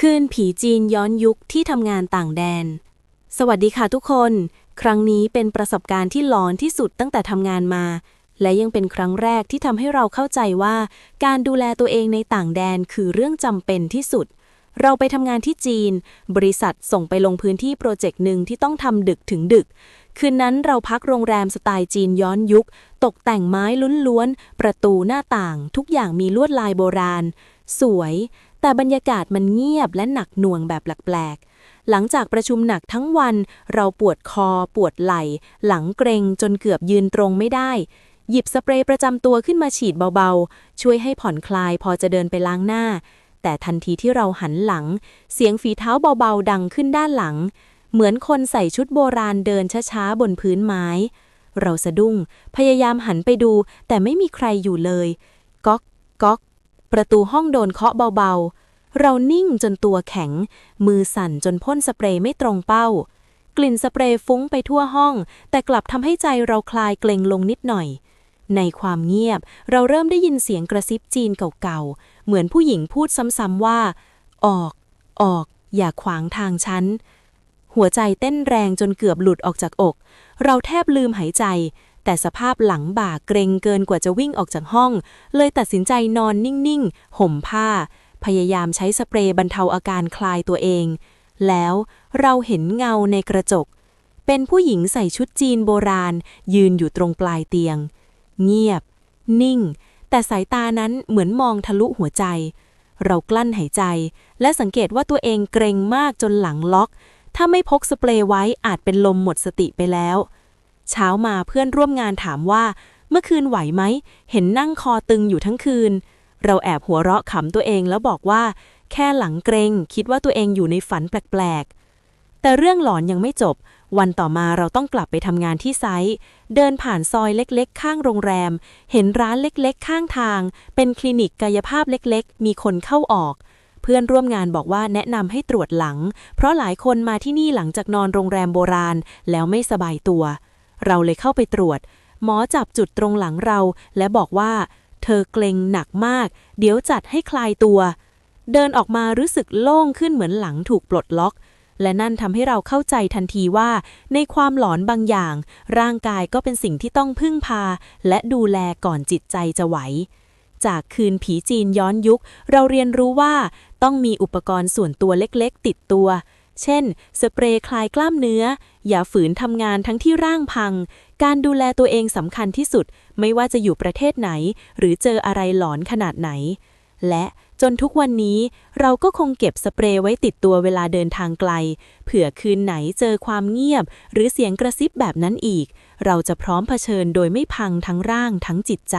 คืนผีจีนย้อนยุคที่ทำงานต่างแดน สวัสดีค่ะทุกคน ครั้งนี้เป็นประสบการณ์ที่หลอนที่สุดตั้งแต่ทำงานมา และยังเป็นครั้งแรกที่ทำให้เราเข้าใจว่า การดูแลตัวเองในต่างแดนคือเรื่องจำเป็นที่สุด เราไปทำงานที่จีน บริษัทส่งไปลงพื้นที่โปรเจกต์หนึ่งที่ต้องทำดึกถึงดึก คืนนั้นเราพักโรงแรมสไตล์จีนย้อนยุค ตกแต่งไม้ล้วนๆ ประตูหน้าต่าง ทุกอย่างมีลวดลายโบราณ สวย แต่บรรยากาศมันเงียบและหนักหน่วงแบบแปลกๆ หลังจากประชุมหนักทั้งวัน เราปวดคอ ปวดไหล่ หลังเกรงจนเกือบยืนตรงไม่ได้ หยิบสเปรย์ประจำตัวขึ้นมาฉีดเบาๆ ช่วยให้ผ่อนคลายพอจะเดินไปล้างหน้า แต่ทันทีที่เราหันหลัง เสียงฝีเท้าเบาๆ ดังขึ้นด้านหลัง เหมือนคนใส่ชุดโบราณเดินช้าๆ บนพื้นไม้ เราสะดุ้ง พยายามหันไปดู แต่ไม่มีใครอยู่เลย ก๊อก ก๊อก ประตูห้องโดนเคาะเบาๆ เรานิ่งจนตัวแข็ง มือสั่นจนพ่นสเปรย์ไม่ตรงเป้า กลิ่นสเปรย์ฟุ้งไปทั่วห้อง แต่กลับทำให้ใจเราคลายเกรงลงนิดหน่อย ในความเงียบเราเริ่มได้ยินเสียงกระซิบจีนเก่าๆ เหมือนผู้หญิงพูดซ้ำๆว่า ออก ออก อย่าขวางทางฉันหัวใจเต้นแรงจนเกือบหลุดออกจากอก เราแทบลืมหายใจ แต่สภาพหลังบ่าเกรงเกินกว่าจะวิ่งออกจากห้อง เลยตัดสินใจนอนนิ่งๆ ห่มผ้า พยายามใช้สเปรย์บรรเทาอาการคลายตัวเอง แล้วเราเห็นเงาในกระจก เป็นผู้หญิงใส่ชุดจีนโบราณ ยืนอยู่ตรงปลายเตียง เงียบ นิ่ง แต่สายตานั้นเหมือนมองทะลุหัวใจ เรากลั้นหายใจ และสังเกตว่าตัวเองเกรงมากจนหลังล็อก ถ้าไม่พกสเปรย์ไว้อาจเป็นลมหมดสติไปแล้ว เช้ามาเพื่อนร่วมงานถามว่า เมื่อคืนไหวไหม เห็นนั่งคอตึงอยู่ทั้งคืน เราแอบหัวเราะขำตัวเองแล้วบอกว่า แค่หลังเกรงคิดว่าตัวเองอยู่ในฝันแปลกๆ แต่เรื่องหลอนยังไม่จบ วันต่อมาเราต้องกลับไปทำงานที่ไซต์เดินผ่านซอยเล็กๆ ข้างโรงแรม เห็นร้านเล็กๆ ข้างทาง เป็นคลินิกกายภาพเล็กๆ มีคนเข้าออกเพื่อนร่วมงานบอกว่าแนะนำให้ตรวจหลัง เพราะหลายคนมาที่นี่หลังจากนอนโรงแรมโบราณแล้วไม่สบายตัว เราเลยเข้าไปตรวจ หมอจับจุดตรงหลังเรา และบอกว่า เธอเกรงหนักมาก เดี๋ยวจัดให้คลายตัว เดินออกมารู้สึกโล่งขึ้นเหมือนหลังถูกปลดล็อก และนั่นทำให้เราเข้าใจทันทีว่า ในความหลอนบางอย่าง ร่างกายก็เป็นสิ่งที่ต้องพึ่งพา และดูแลก่อนจิตใจจะไหวจากคืนผีจีนย้อนยุค เราเรียนรู้ว่าต้องมีอุปกรณ์ส่วนตัวเล็กๆ ติดตัว เช่น สเปรย์คลายกล้ามเนื้อ อย่าฝืนทำงานทั้งที่ร่างพัง การดูแลตัวเองสำคัญที่สุด ไม่ว่าจะอยู่ประเทศไหน หรือเจออะไรหลอนขนาดไหน และจนทุกวันนี้เราก็คงเก็บสเปรย์ไว้ติดตัวเวลาเดินทางไกล เผื่อคืนไหนเจอความเงียบ หรือเสียงกระซิบแบบนั้นอีก เราจะพร้อมเผชิญโดยไม่พังทั้งร่างทั้งจิตใจ